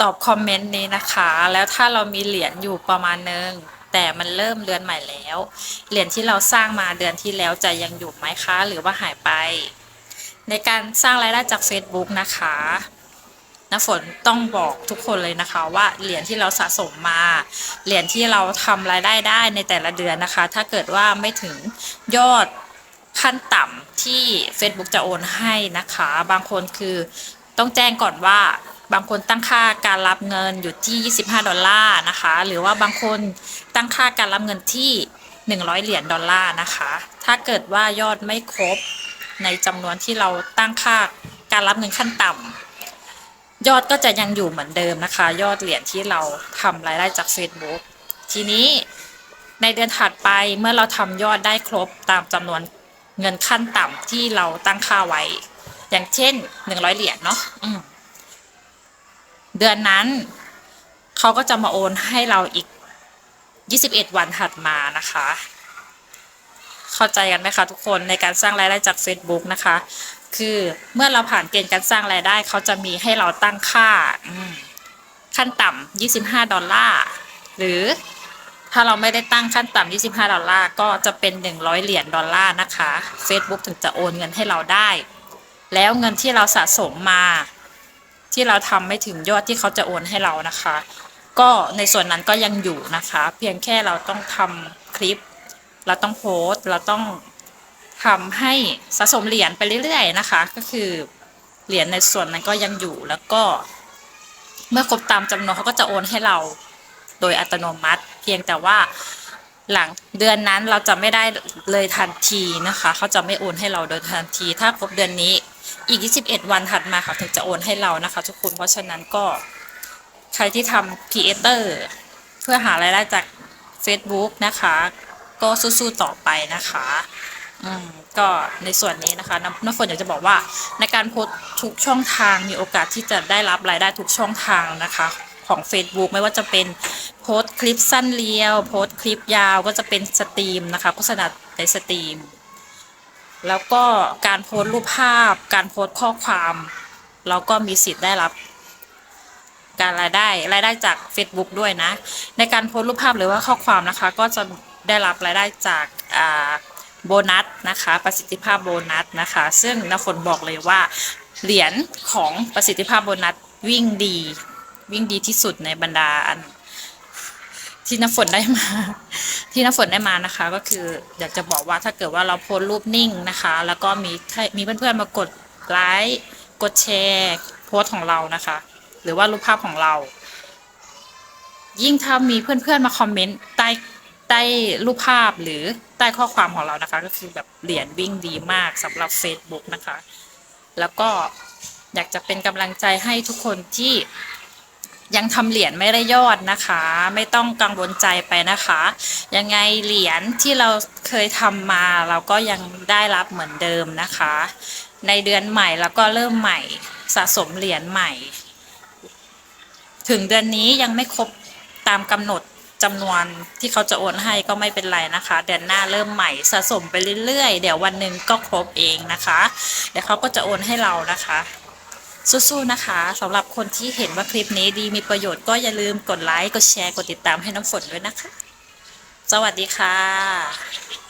ตอบคอมเมนต์นี้นะคะ แล้วถ้าเรามีเหรียญอยู่ประมาณนึงแต่มันเริ่มเดือนใหม่แล้ว เหรียญที่เราสร้างมาเดือนที่แล้วจะยังอยู่ไหมคะ หรือว่าหายไป ในการสร้างรายได้จาก Facebook นะคะน้ำฝนต้องบอกทุกคนเลยนะคะว่าเหรียญที่เราสะสมมา เหรียญที่เราทำรายได้ได้ในแต่ละเดือนนะคะ ถ้าเกิดว่าไม่ถึงยอดขั้นต่ำที่ Facebook จะโอนให้นะคะ บางคนคือต้องแจ้งก่อนว่า บางคนตั้งค่าการรับเงินอยู่ที่ 25 ดอลลาร์นะคะ หรือว่าบางคนตั้งค่าการรับเงินที่ 100 เหรียญดอลลาร์นะคะ ถ้าเกิดว่ายอดไม่ครบในจำนวนที่เราตั้งค่าการรับเงินขั้นต่ำยอดก็จะยังอยู่เหมือนเดิมนะคะ ยอดเหรียญที่เราทำรายได้จาก Facebook ทีนี้ในเดือนถัดไปเมื่อเราทำยอดได้ครบตามจำนวนเงินขั้นต่ำที่เราตั้งค่าไว้ อย่างเช่น 100 เหรียญเนาะ เดือนนั้น เขาก็จะมาโอนให้เราอีก 21 วันถัดมานะคะ เข้าใจกันไหมคะทุกคนในการสร้างรายได้จาก Facebook นะคะ คือเมื่อเราผ่านเกณฑ์การสร้างรายได้ เขาจะมีให้เราตั้งค่าขั้นต่ำ25 ดอลลาร์หรือถ้าเราไม่ได้ตั้งขั้นต่ำ25 ดอลลาร์ ก็จะเป็น 100 เหรียญดอลลาร์นะคะ Facebook ถึงจะโอนเงินให้เราได้ แล้วเงินที่เราสะสมมา ที่เราทำไม่ถึงยอดที่เขาจะโอนให้เรานะคะ ก็ในส่วนนั้นก็ยังอยู่นะคะ เพียงแค่เราต้องทำคลิป เราต้องโพสต์เราต้องทำให้สะสมเหรียญไปเรื่อยๆนะคะ ก็คือเหรียญในส่วนนั้นก็ยังอยู่แล้วก็ เมื่อครบตามจำนวนเขาก็จะโอนให้เราโดยอัตโนมัติ เพียงแต่ว่าหลังเดือนนั้นเราจะไม่ได้เลยทันทีนะคะ เขาจะไม่โอนให้เราโดยทันที ถ้าครบเดือนนี้ อีก 21 วันถัดมาค่ะถึงจะโอนให้เรานะคะ ทุกคน เพราะฉะนั้นก็ใครที่ทำ Creator เพื่อหารายได้จาก Facebook นะคะ ก็สู้ๆต่อไปนะคะอืมก็ในส่วนนี้นะคะน้ำน้ำฝนอยากจะบอกว่าในการโพสทุกช่องทางมีโอกาสที่จะได้รับรายได้ทุกช่องทางนะคะ ของ Facebook ไม่ว่าจะเป็นโพสคลิปสั้นเรียว โพสคลิปยาวก็จะเป็นสตรีมนะคะโฆษณาในสตรีม แล้วก็การโพสต์รูปภาพ การโพสต์ข้อความเราก็มีสิทธิ์ได้รับ การรายได้รายได้จาก Facebook ด้วยนะ ในการโพสต์รูปภาพหรือว่าข้อความนะคะ ก็จะได้รับรายได้จากโบนัสนะคะ ประสิทธิภาพโบนัสนะคะ ซึ่งน้าฝนบอกเลยว่าเหรียญของประสิทธิภาพโบนัสวิ่งดี วิ่งดีที่สุดในบรรดาอัน ที่น้าฝนได้มา ที่น้าฝนได้มานะคะ ก็คืออยากจะบอกว่าถ้าเกิดว่าเราโพสรูปนิ่งนะคะ แล้วก็มีมีเพื่อนๆมากดไลค์กดแชร์โพสของเรานะคะ หรือว่ารูปภาพของเรา ยิ่งถ้ามีเพื่อนๆมาคอมเมนต์ใต้ใต้รูปภาพหรือใต้ข้อความของเรานะคะ ก็คือแบบเหรียญวิ่งดีมากสำหรับ Facebook นะคะ แล้วก็อยากจะเป็นกำลังใจให้ทุกคนที่ ยังทำเหรียญไม่ได้ยอดนะคะ ไม่ต้องกังวลใจไปนะคะ ยังไงเหรียญที่เราเคยทำมาเราก็ยังได้รับเหมือนเดิมนะคะ ในเดือนใหม่แล้วก็เริ่มใหม่สะสมเหรียญใหม่ ถึงเดือนนี้ยังไม่ครบตามกำหนดจำนวนที่เขาจะโอนให้ก็ไม่เป็นไรนะคะ เดือนหน้าเริ่มใหม่สะสมไปเรื่อยๆ เดี๋ยววันหนึ่งก็ครบเองนะคะ เดี๋ยวเขาก็จะโอนให้เรานะคะ สู้ๆนะคะสำหรับคนที่เห็นว่าคลิปนี้ดีมีประโยชน์ก็อย่าลืมกดไลค์กดแชร์กดติดตามให้น้ำฝนด้วยนะคะ สวัสดีค่ะ